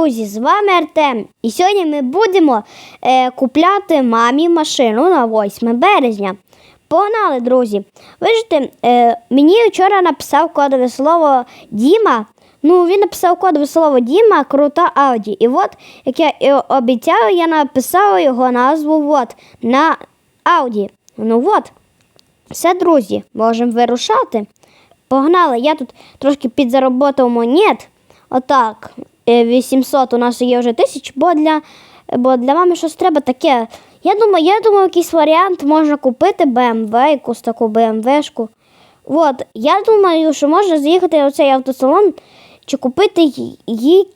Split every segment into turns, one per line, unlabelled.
друзі! З вами Артем. І сьогодні ми будемо е, купляти мамі машину на 8 березня. Погнали, друзі! Бачите, е, мені вчора написав кодове слово Діма. Ну, він написав кодове слово Діма, крута Ауді. І от, як я і обіцяв, я написав його назву от, на Ауді. Ну от. Все, друзі, можемо вирушати. Погнали, я тут трошки підзаработав монет. Отак, е, 800 у нас є вже тисяч, бо для, бо для мами щось треба таке. Я думаю, я думаю, якийсь варіант можна купити BMW, якусь таку BMW-шку. От, я думаю, що можна заїхати в цей автосалон чи купити й- їй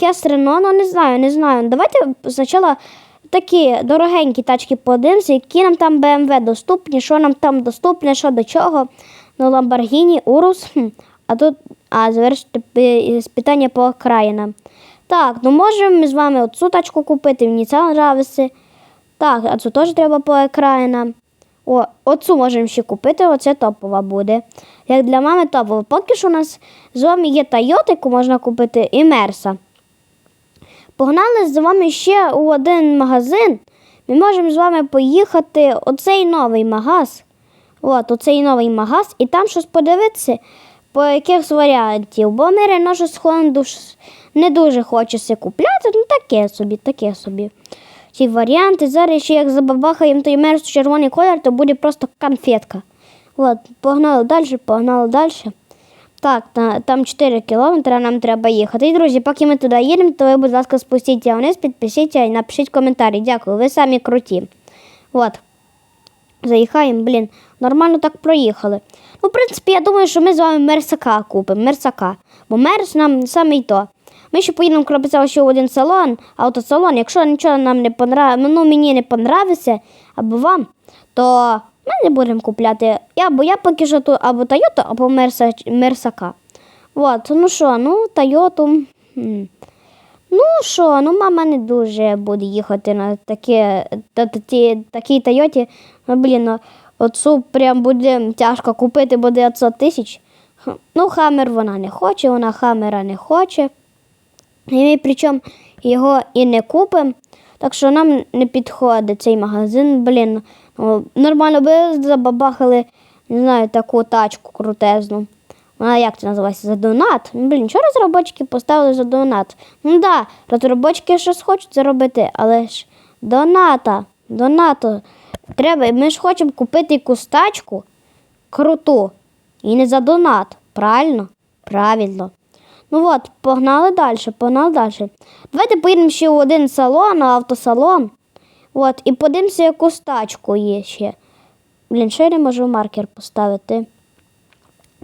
Кес Рено, ну не знаю, не знаю. Давайте спочатку такі дорогенькі тачки подивимося, які нам там BMW доступні, що нам там доступне, що до чого. Ну, Lamborghini, хм. а тут а, завершити пи- питання по окраїнам. Так, ну можемо ми з вами оцю купити, мені це нравиться. Так, а цю теж треба по окраїнам. О, оцю можемо ще купити, оце топова буде. Як для мами топова. Поки що у нас з вами є Toyota, можна купити, і Мерса. Погнали з вами ще у один магазин. Ми можемо з вами поїхати оцей новий магаз. От, оцей новий магаз, і там щось подивитися, по якихось варіантів. Бо ми Рено щось душ... не дуже хочеться купляти, ну таке собі, таке собі. Ці варіанти. Зараз ще як забабахаємо той мерз червоний колір, то буде просто конфетка. От, погнали далі, погнали далі. Так, та- там 4 кілометри нам треба їхати. І, друзі, поки ми туди їдемо, то ви, будь ласка, спустіться вниз, підпишіться і напишіть коментарі. Дякую, ви самі круті. От. Заїхаємо, блін, нормально так проїхали. Ну, в принципі, я думаю, що ми з вами мерсака купимо, мерсака. Бо мерс нам саме й то. Ми ще поїдемо кропиця ще в один салон, автосалон. Якщо нічого нам не понравиться, ну мені не понравиться, або вам, то ми не будемо купляти. Я, бо я поки що тут або Тойоту, або Мерса, Мерсака. От, ну що, ну, Тойоту. Ну що, ну мама не дуже буде їхати на таке, та, та, ті- такій Тойоті. Ну, блін, ну, оцю прям буде тяжко купити, бо 900 тисяч. Ну, хамер вона не хоче, вона хамера не хоче. І ми причому його і не купимо. Так що нам не підходить цей магазин, блін. Нормально би забабахали, не знаю, таку тачку крутезну. А як це називається? За донат? Ну, Блін, що розробочки поставили за донат? Ну да, розробочки щось хочуть заробити, але ж доната, донату. Треба, ми ж хочемо купити якусь тачку круту. І не за донат. Правильно? Правильно. Ну от, погнали далі, погнали далі. Давайте поїдемо ще в один салон, автосалон. От, і подивимося, яку тачку є ще. Блін, що я не можу маркер поставити.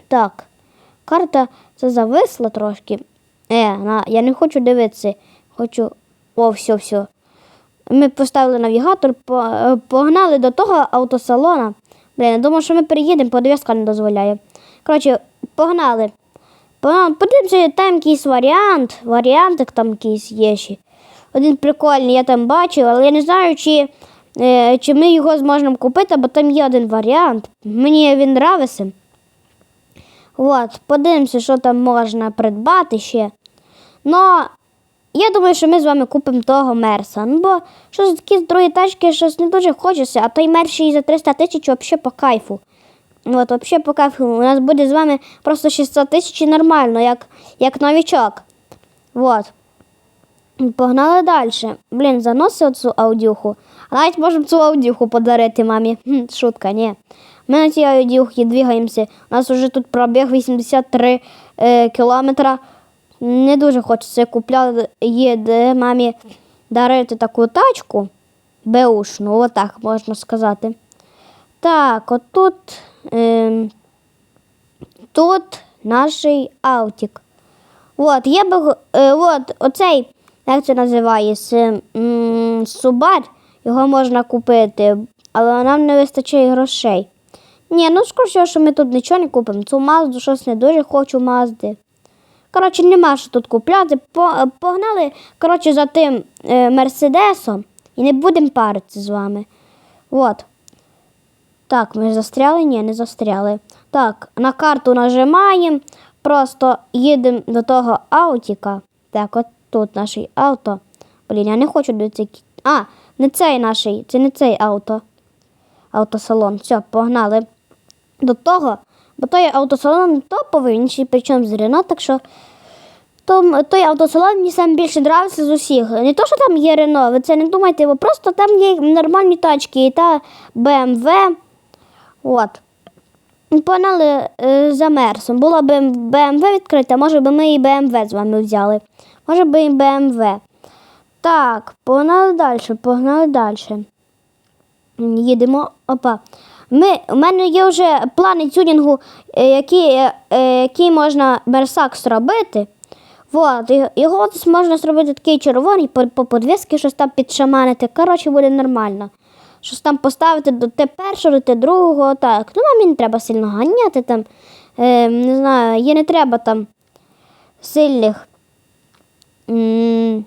Так, карта це зависла трошки. Е, на, я не хочу дивитися. Хочу. О, все, все. Ми поставили навігатор, е, погнали до того автосалона. Блін, я думав, що ми переїдемо, подвіска не дозволяє. Коротше, погнали. Подивимося, там якийсь варіант. Варіантик там якийсь є ще. Один прикольний, я там бачив, але я не знаю, чи, е, чи ми його зможемо купити, бо там є один варіант. Мені він нравиться. От, подивимося, що там можна придбати ще. Ну, я думаю, що ми з вами купимо того Мерса. Ну, бо щось такі другі тачки щось не дуже хочеться, а той Мерс ще за 300 тисяч взагалі по кайфу. От, взагалі по кайфу. У нас буде з вами просто 600 тисяч і нормально, як, як новічок. От. Погнали далі. Блін, заноси оцю аудюху. А навіть можемо цю аудюху подарити мамі. Хм, шутка, ні. Ми на цій аудюхі двигаємося. У нас вже тут пробіг 83 е, кілометра. Не дуже хочеться купляти їде мамі дарити таку тачку. Беушну, отак можна сказати. Так, отут. Е, тут наш аутік. От, я би, е, от, оцей, як це називається, Субар, його можна купити, але нам не вистачає грошей. Ні, ну скоріше, що ми тут нічого не купимо. Цю мазду щось не дуже хочу мазди. Коротше, нема що тут купляти. Е, Погнали коротше, за тим е, Мерседесом і не будемо паритися з вами. От. Так, ми застряли? Ні, не застряли. Так, на карту нажимаємо, просто їдемо до того аутіка. Так, от тут наш авто. Блін, я не хочу до цей. А, не цей наш, це не цей авто. Автосалон. Все, погнали. До того, бо той автосалон топовий, він ще причому з Рено, так що то, той автосалон мені сам більше нравиться з усіх. Не то, що там є Рено, ви це не думайте, бо просто там є нормальні тачки і та BMW. От. Погнали е, за Мерсом. Була б BMW відкрита, може би ми і BMW з вами взяли. Може би і BMW. Так, погнали далі, погнали далі. Їдемо. Опа. Ми, у мене є вже плани тюнінгу, е, які, е, е, які можна Мерсак зробити. Вот, його можна зробити такий червоний, по, по подвіски щось там підшаманити. Коротше, буде нормально. Щось там поставити до те першого, до те другого. Так. Ну, мені не треба сильно ганяти там. Е, не знаю, їй не треба там сильних. м,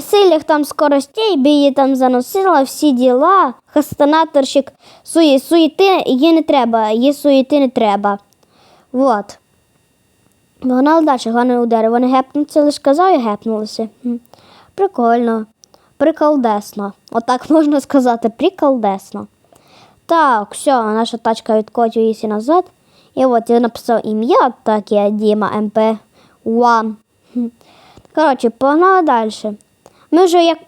сильних там скоростей, би її там заносила, всі діла. Хастанаторщик сує, суєти їй не треба, їй суєти не треба. Вот. Погнали далі, головне у дерево не гепнуться, лише казав і гепнулися. Прикольно. Приколдесно. Отак можна сказати, приколдесно. Так, все, наша тачка відкочується назад. І от я написав ім'я, так я Діма МП1. Хм. Коротше, погнали далі. Ми вже як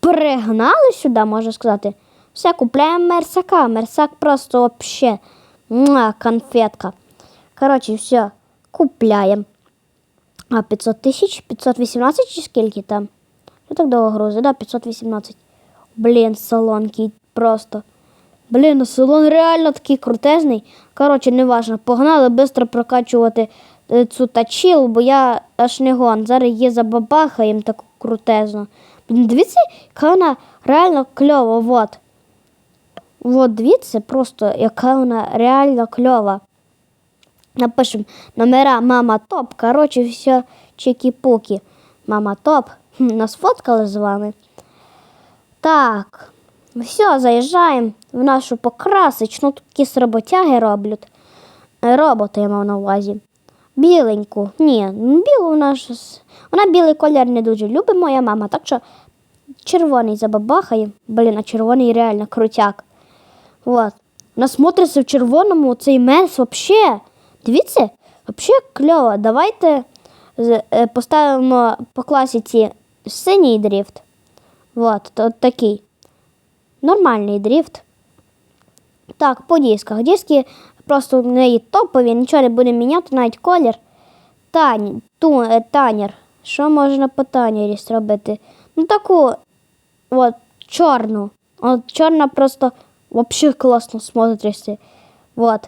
пригнали сюди, можна сказати. Все, купляємо мерсака. Мерсак просто вообще муа, конфетка. Коротше, все, купляємо. А 500 тисяч? 518 чи скільки там? Що так довго грузи? Да, 518. Блін, салонкий просто. Блін, ну салон реально такий крутезний. Коротше, неважно. Погнали швидко прокачувати цю тачілу, бо я аж не гон. Зараз її забабахаємо таку крутезну. Блін, дивіться, яка вона реально кльова. Вот. Вот, дивіться, просто яка вона реально кльова. Напишемо номера мама топ. Коротше, все чекі-пуки. Мама топ. Нас фоткали з вами. Так, все, заїжджаємо в нашу покрасочну. Тут якісь роботяги роблять. Роботи я мав на увазі. Біленьку. Ні, ну, білу вона ж. Вона білий колір не дуже любить моя мама, так що червоний забабахає. Блін, а червоний реально крутяк. Вот. Вона смотриться в червоному цей мес вообще. Дивіться, вообще кльово. Давайте е, поставимо по класиці синій дріфт. Вот, от такий. Нормальний дріфт. Так, по дисках. Диски просто в неї топові, нічого не буде міняти, навіть колір. Тань, ту, е, танер. Що можна по танері зробити? Ну таку от, чорну. От чорна просто вообще класно смотриться. Вот.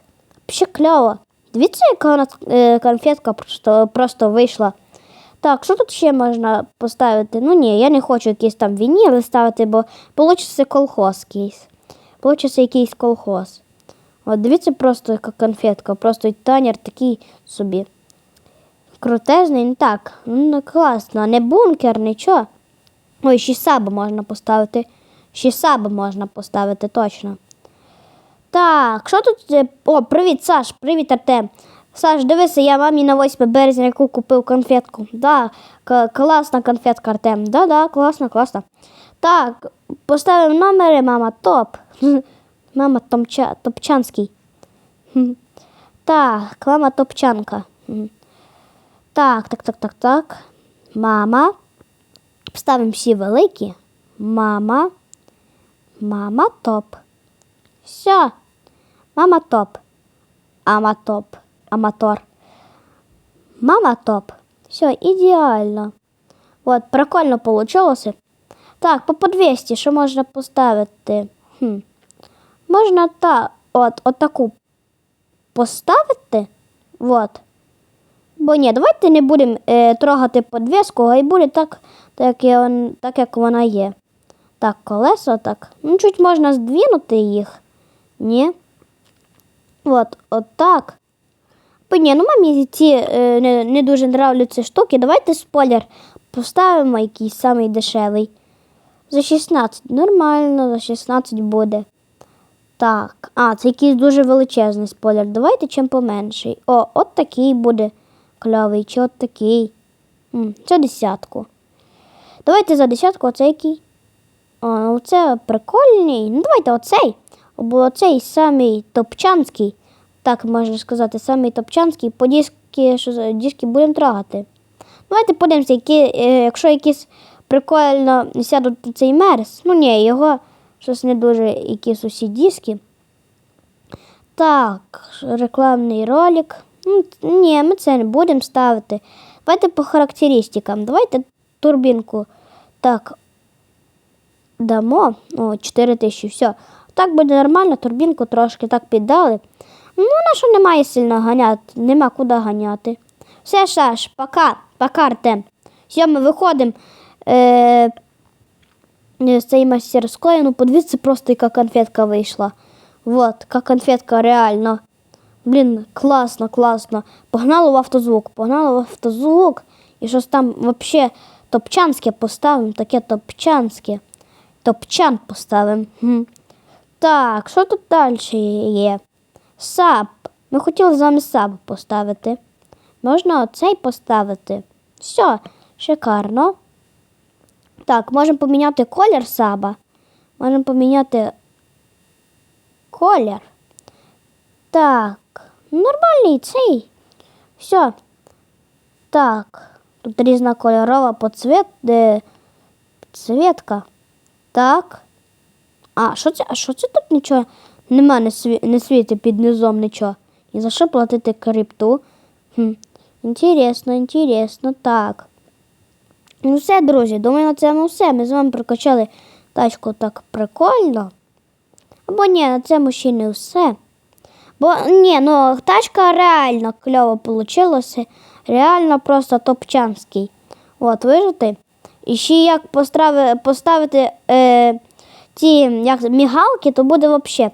Вообще кльово. Дивіться, яка у нас е, конфетка просто, просто вийшла. Так, що тут ще можна поставити? Ну ні, я не хочу якісь там вініли ставити, бо получиться колхоз якийсь. Получиться якийсь колхоз. От дивіться просто, яка конфетка, просто й танер такий собі. Крутезний, ну так, ну класно, не бункер, нічого. Ой, ще саби можна поставити. Ще саби можна поставити, точно. Так, що тут? е, О, привіт, Саш, привіт, Артем. Саш, дивися, я мамі на 8 березня яку купив конфетку. Да, класна конфетка, Артем. Да, да, класна, класна. Так, поставимо номери, мама, топ. Мама Томча, Топчанський. Так, мама Топчанка. Так, так, так, так, так. Мама. Ставимо всі великі. Мама. Мама топ. Все. Мама топ. Ама топ. Аматор. Мама топ. Все, ідеально. От, прикольно получилося. Так, по 200, що можна поставити? Хм. Можна та, от, от таку поставити. Вот. Бо ні, давайте не будемо е, трогати подвіску, а й буде так, так, так, як вона є. Так, колеса так. Ну, чуть можна здвинути їх. Ні. От, от так. Бо ні, ну мамі ці е, не, не дуже нравляться штуки. Давайте спойлер поставимо якийсь самий дешевий. За 16. Нормально, за 16 буде. Так. А, це якийсь дуже величезний спойлер. Давайте чим поменший. О, от такий буде кльовий, чи от такий. М, Це десятку. Давайте за десятку оцей який. А, ну це прикольний. Ну, давайте оцей. Або оцей самий топчанський. Так можна сказати, самий топчанський. По диски, що диски будемо трогати. Давайте подивимося, які, е, якщо якісь прикольно сядуть цей мерз. Ну ні, його щось не дуже якісь усі диски. Так, рекламний ролик. Ну, ні, ми це не будемо ставити. Давайте по характеристикам. Давайте турбінку. Так. Дамо. О, 4 тисячі. Все. Так буде нормально, турбінку трошки так піддали. Ну, на що немає сильно ганяти, нема куди ганяти. Все, Саш, пока, пока, Артем. Все, ми виходимо е, з цієї мастерської. Ну, подивіться, просто яка конфетка вийшла. Вот, яка конфетка реально. Блін, класно, класно. Погнали в автозвук, погнали в автозвук. І щось там взагалі топчанське поставимо, таке топчанське. Топчан поставимо. Так, що тут далі є? Саб. Ми хотіли з вами саб поставити. Можна оцей поставити. Все, шикарно. Так, можемо поміняти колір саба. Можемо поміняти колір. Так, нормальний цей. Все. Так. Тут різнокольорова подсвіт... підсвітка. Так. А, що це? А що це тут нічого? Нема не, сві... не світить під низом нічого. І за що платити крипту? Хм. Інтересно, інтересно. Так. Ну все, друзі, думаю, на цьому все. Ми з вами прокачали тачку так прикольно. Або ні, на цьому ще не все. Бо ні, ну тачка реально кльово получилося. Реально просто топчанський. От, вижити. І ще як постави, поставити е, ті як, мігалки, то буде взагалі.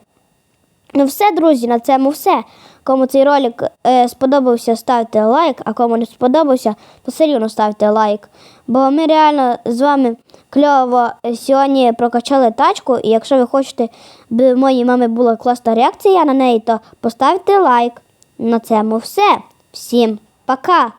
Ну все, друзі, на цьому все. Кому цей ролик е, сподобався, ставте лайк, а кому не сподобався, то все рівно ставте лайк. Бо ми реально з вами кльово сьогодні прокачали тачку, і якщо ви хочете, в моїй мами була класна реакція на неї, то поставте лайк. На цьому все. Всім пока!